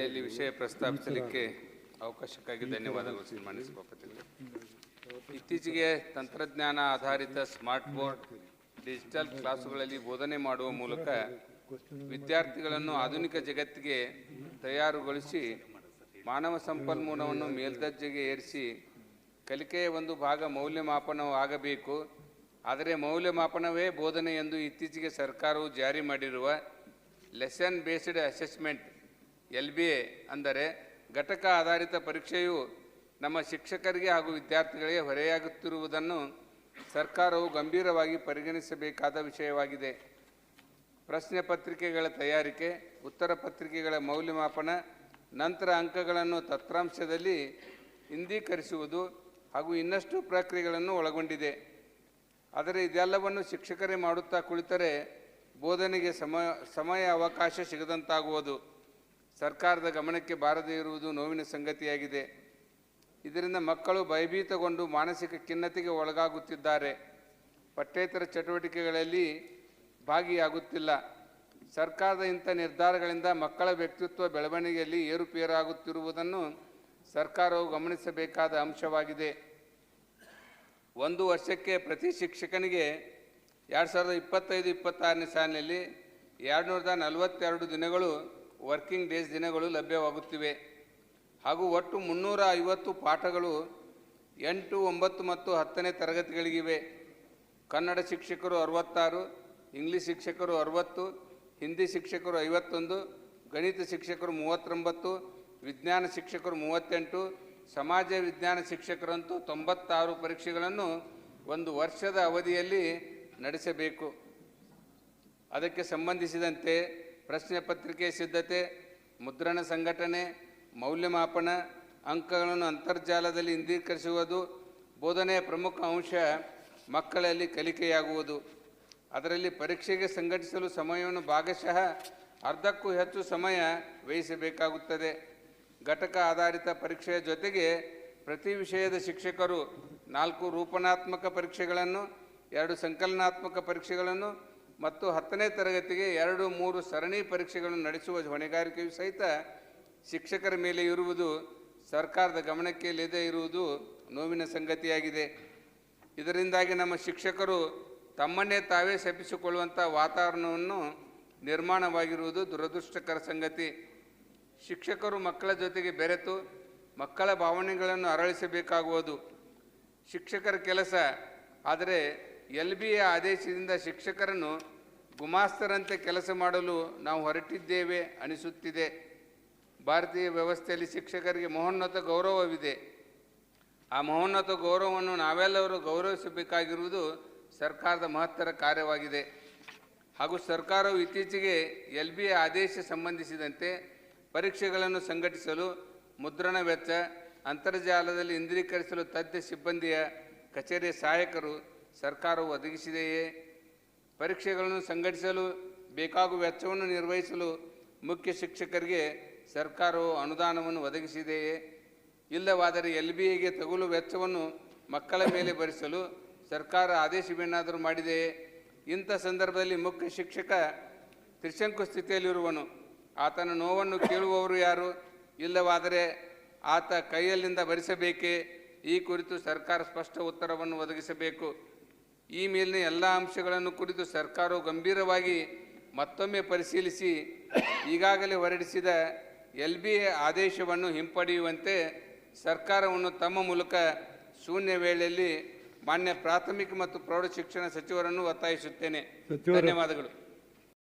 ವೇಳೆಯಲ್ಲಿ ವಿಷಯ ಪ್ರಸ್ತಾಪಿಸಲಿಕ್ಕೆ ಅವಕಾಶಕ್ಕಾಗಿ ಧನ್ಯವಾದಗಳು ಸನ್ಮಾನ್ಯ ಸಭಾಪತಿಗಳೇ ಇತ್ತೀಚೆಗೆ ತಂತ್ರಜ್ಞಾನ ಆಧಾರಿತ ಸ್ಮಾರ್ಟ್ ಬೋರ್ಡ್ ಡಿಜಿಟಲ್ ಕ್ಲಾಸುಗಳಲ್ಲಿ ಬೋಧನೆ ಮಾಡುವ ಮೂಲಕ ವಿದ್ಯಾರ್ಥಿಗಳನ್ನು ಆಧುನಿಕ ಜಗತ್ತಿಗೆ ತಯಾರುಗೊಳಿಸಿ ಮಾನವ ಸಂಪನ್ಮೂಲವನ್ನು ಮೇಲ್ದರ್ಜೆಗೆ ಏರಿಸಿ ಕಲಿಕೆಯ ಒಂದು ಭಾಗ ಮೌಲ್ಯಮಾಪನವಾಗಬೇಕು. ಆದರೆ ಮೌಲ್ಯಮಾಪನವೇ ಬೋಧನೆ ಎಂದು ಇತ್ತೀಚೆಗೆ ಸರ್ಕಾರವು ಜಾರಿ ಮಾಡಿರುವ lesson based assessment L B A ಅಂದರೆ ಘಟಕ ಆಧಾರಿತ ಪರೀಕ್ಷೆಯು ನಮ್ಮ ಶಿಕ್ಷಕರಿಗೆ ಹಾಗೂ ವಿದ್ಯಾರ್ಥಿಗಳಿಗೆ ಹೊರೆಯಾಗುತ್ತಿರುವುದನ್ನು ಸರ್ಕಾರವು ಗಂಭೀರವಾಗಿ ಪರಿಗಣಿಸಬೇಕಾದ ವಿಷಯವಾಗಿದೆ. ಪ್ರಶ್ನೆ ಪತ್ರಿಕೆಗಳ ತಯಾರಿಕೆ, ಉತ್ತರ ಪತ್ರಿಕೆಗಳ ಮೌಲ್ಯಮಾಪನ, ನಂತರ ಅಂಕಗಳನ್ನು ತತ್ರಾಂಶದಲ್ಲಿ ಹಿಂದೀಕರಿಸುವುದು ಹಾಗೂ ಇನ್ನಷ್ಟು ಪ್ರಕ್ರಿಯೆಗಳನ್ನು ಒಳಗೊಂಡಿದೆ. ಆದರೆ ಇದೆಲ್ಲವನ್ನು ಶಿಕ್ಷಕರೇ ಮಾಡುತ್ತಾ ಕುಳಿತರೆ ಬೋಧನೆಗೆ ಸಮ ಸಮಯ ಅವಕಾಶ ಸಿಗದಂತಾಗುವುದು. ಸರ್ಕಾರದ ಗಮನಕ್ಕೆ ಬಾರದೇ ಇರುವುದು ನೋವಿನ ಸಂಗತಿಯಾಗಿದೆ. ಇದರಿಂದ ಮಕ್ಕಳು ಭಯಭೀತಗೊಂಡು ಮಾನಸಿಕ ಖಿನ್ನತೆಗೆ ಒಳಗಾಗುತ್ತಿದ್ದಾರೆ. ಪಠ್ಯೇತರ ಚಟುವಟಿಕೆಗಳಲ್ಲಿ ಭಾಗಿಯಾಗುತ್ತಿಲ್ಲ. ಸರ್ಕಾರದ ಇಂಥ ನಿರ್ಧಾರಗಳಿಂದ ಮಕ್ಕಳ ವ್ಯಕ್ತಿತ್ವ ಬೆಳವಣಿಗೆಯಲ್ಲಿ ಏರುಪೇರಾಗುತ್ತಿರುವುದನ್ನು ಸರ್ಕಾರವು ಗಮನಿಸಬೇಕಾದ ಅಂಶವಾಗಿದೆ. ಒಂದು ವರ್ಷಕ್ಕೆ ಪ್ರತಿ ಶಿಕ್ಷಕನಿಗೆ ಎರಡು ಸಾವಿರದ ಇಪ್ಪತ್ತೈದು, ಇಪ್ಪತ್ತಾರನೇ ಸಾಲಿನಲ್ಲಿ ಎರಡು ನೂರದ ನಲವತ್ತೆರಡು ದಿನಗಳು ವರ್ಕಿಂಗ್ ಡೇಸ್ ದಿನಗಳು ಲಭ್ಯವಾಗುತ್ತಿವೆ. ಹಾಗೂ ಒಟ್ಟು ಮುನ್ನೂರ ಐವತ್ತು ಪಾಠಗಳು ಎಂಟು, ಒಂಬತ್ತು ಮತ್ತು ಹತ್ತನೇ ತರಗತಿಗಳಿಗಿವೆ. ಕನ್ನಡ ಶಿಕ್ಷಕರು ಅರವತ್ತಾರು, ಇಂಗ್ಲೀಷ್ ಶಿಕ್ಷಕರು ಅರವತ್ತು, ಹಿಂದಿ ಶಿಕ್ಷಕರು ಐವತ್ತೊಂದು, ಗಣಿತ ಶಿಕ್ಷಕರು ಮೂವತ್ತೊಂಬತ್ತು, ವಿಜ್ಞಾನ ಶಿಕ್ಷಕರು ಮೂವತ್ತೆಂಟು, ಸಮಾಜ ವಿಜ್ಞಾನ ಶಿಕ್ಷಕರಂತೂ ತೊಂಬತ್ತಾರು ಪರೀಕ್ಷೆಗಳನ್ನು ಒಂದು ವರ್ಷದ ಅವಧಿಯಲ್ಲಿ ನಡೆಸಬೇಕು. ಅದಕ್ಕೆ ಸಂಬಂಧಿಸಿದಂತೆ ಪ್ರಶ್ನೆ ಪತ್ರಿಕೆ ಸಿದ್ಧತೆ, ಮುದ್ರಣ ಸಂಘಟನೆ, ಮೌಲ್ಯಮಾಪನ, ಅಂಕಗಳನ್ನು ಅಂತರ್ಜಾಲದಲ್ಲಿ ಹಿಂದೀಕರಿಸುವುದು ಬೋಧನೆಯ ಪ್ರಮುಖ ಅಂಶ ಮಕ್ಕಳಲ್ಲಿ ಕಲಿಕೆಯಾಗುವುದು. ಅದರಲ್ಲಿ ಪರೀಕ್ಷೆಗೆ ಸಂಘಟಿಸಲು ಸಮಯವನ್ನು ಭಾಗಶಃ ಅರ್ಧಕ್ಕೂ ಹೆಚ್ಚು ಸಮಯ ವ್ಯಯಿಸಬೇಕಾಗುತ್ತದೆ. ಘಟಕ ಆಧಾರಿತ ಪರೀಕ್ಷೆಯ ಜೊತೆಗೆ ಪ್ರತಿ ವಿಷಯದ ಶಿಕ್ಷಕರು ನಾಲ್ಕು ರೂಪನಾತ್ಮಕ ಪರೀಕ್ಷೆಗಳನ್ನು, ಎರಡು ಸಂಕಲನಾತ್ಮಕ ಪರೀಕ್ಷೆಗಳನ್ನು ಮತ್ತು ಹತ್ತನೇ ತರಗತಿಗೆ ಎರಡು, ಮೂರು ಸರಣಿ ಪರೀಕ್ಷೆಗಳನ್ನು ನಡೆಸುವ ಹೊಣೆಗಾರಿಕೆಯು ಸಹಿತ ಶಿಕ್ಷಕರ ಮೇಲೆ ಇರುವುದು ಸರ್ಕಾರದ ಗಮನಕ್ಕೆ ಲೇದೇ ಇರುವುದು ನೋವಿನ ಸಂಗತಿಯಾಗಿದೆ. ಇದರಿಂದಾಗಿ ನಮ್ಮ ಶಿಕ್ಷಕರು ತಮ್ಮನ್ನೇ ತಾವೇ ಶಪಿಸಿಕೊಳ್ಳುವಂಥ ವಾತಾವರಣವನ್ನು ನಿರ್ಮಾಣವಾಗಿರುವುದು ದುರದೃಷ್ಟಕರ ಸಂಗತಿ. ಶಿಕ್ಷಕರು ಮಕ್ಕಳ ಜೊತೆಗೆ ಬೆರೆತು ಮಕ್ಕಳ ಭಾವನೆಗಳನ್ನು ಅರಳಿಸಬೇಕಾಗುವುದು. ಶಿಕ್ಷಕರ ಕೆಲಸ ಆದರೆ ಎಲ್ ಬಿ ಆದೇಶದಿಂದ ಶಿಕ್ಷಕರನ್ನು ಗುಮಾಸ್ತರಂತೆ ಕೆಲಸ ಮಾಡಲು ನಾವು ಹೊರಟಿದ್ದೇವೆ ಅನಿಸುತ್ತಿದೆ. ಭಾರತೀಯ ವ್ಯವಸ್ಥೆಯಲ್ಲಿ ಶಿಕ್ಷಕರಿಗೆ ಮಹೋನ್ನತ ಗೌರವವಿದೆ. ಆ ಮಹೋನ್ನತ ಗೌರವವನ್ನು ನಾವೆಲ್ಲರೂ ಗೌರವಿಸಬೇಕಾಗಿರುವುದು ಸರ್ಕಾರದ ಮಹತ್ತರ ಕಾರ್ಯವಾಗಿದೆ. ಹಾಗೂ ಸರ್ಕಾರವು ಇತ್ತೀಚೆಗೆ ಎಲ್ ಬಿ ಆದೇಶ ಸಂಬಂಧಿಸಿದಂತೆ ಪರೀಕ್ಷೆಗಳನ್ನು ಸಂಘಟಿಸಲು, ಮುದ್ರಣ ವೆಚ್ಚ, ಅಂತರ್ಜಾಲದಲ್ಲಿ ಇಂದ್ರೀಕರಿಸಲು ತಜ್ಞ ಸಿಬ್ಬಂದಿಯ ಕಚೇರಿಯ ಸಹಾಯಕರು ಸರ್ಕಾರವು ಒದಗಿಸಿದೆಯೇ? ಪರೀಕ್ಷೆಗಳನ್ನು ಸಂಘಟಿಸಲು ಬೇಕಾಗುವ ವೆಚ್ಚವನ್ನು ನಿರ್ವಹಿಸಲು ಮುಖ್ಯ ಶಿಕ್ಷಕರಿಗೆ ಸರ್ಕಾರವು ಅನುದಾನವನ್ನು ಒದಗಿಸಿದೆಯೇ? ಇಲ್ಲವಾದರೆ ಎಲ್ ಬಿ ಎಗೆ ತಗುಲು ವೆಚ್ಚವನ್ನು ಮಕ್ಕಳ ಮೇಲೆ ಭರಿಸಲು ಸರ್ಕಾರ ಆದೇಶವೇನಾದರೂ ಮಾಡಿದೆಯೇ? ಇಂಥ ಸಂದರ್ಭದಲ್ಲಿ ಮುಖ್ಯ ಶಿಕ್ಷಕ ತ್ರಿಶಂಕು ಸ್ಥಿತಿಯಲ್ಲಿರುವನು. ಆತನ ನೋವನ್ನು ಕೇಳುವವರು ಯಾರು? ಇಲ್ಲವಾದರೆ ಆತ ಕೈಯಲ್ಲಿಂದ ಭರಿಸಬೇಕೇ? ಈ ಕುರಿತು ಸರ್ಕಾರ ಸ್ಪಷ್ಟ ಉತ್ತರವನ್ನು ಒದಗಿಸಬೇಕು. ಈ ಮೇಲಿನ ಎಲ್ಲ ಅಂಶಗಳನ್ನು ಕುರಿತು ಸರ್ಕಾರವು ಗಂಭೀರವಾಗಿ ಮತ್ತೊಮ್ಮೆ ಪರಿಶೀಲಿಸಿ ಈಗಾಗಲೇ ಹೊರಡಿಸಿದ ಎಲ್ ಬಿ ಎ ಆದೇಶವನ್ನು ಹಿಂಪಡೆಯುವಂತೆ ಸರ್ಕಾರವನ್ನು ತಮ್ಮ ಮೂಲಕ ಶೂನ್ಯ ವೇಳೆಯಲ್ಲಿ ಮಾನ್ಯ ಪ್ರಾಥಮಿಕ ಮತ್ತು ಪ್ರೌಢಶಿಕ್ಷಣ ಸಚಿವರನ್ನು ಒತ್ತಾಯಿಸುತ್ತೇನೆ. ಧನ್ಯವಾದಗಳು.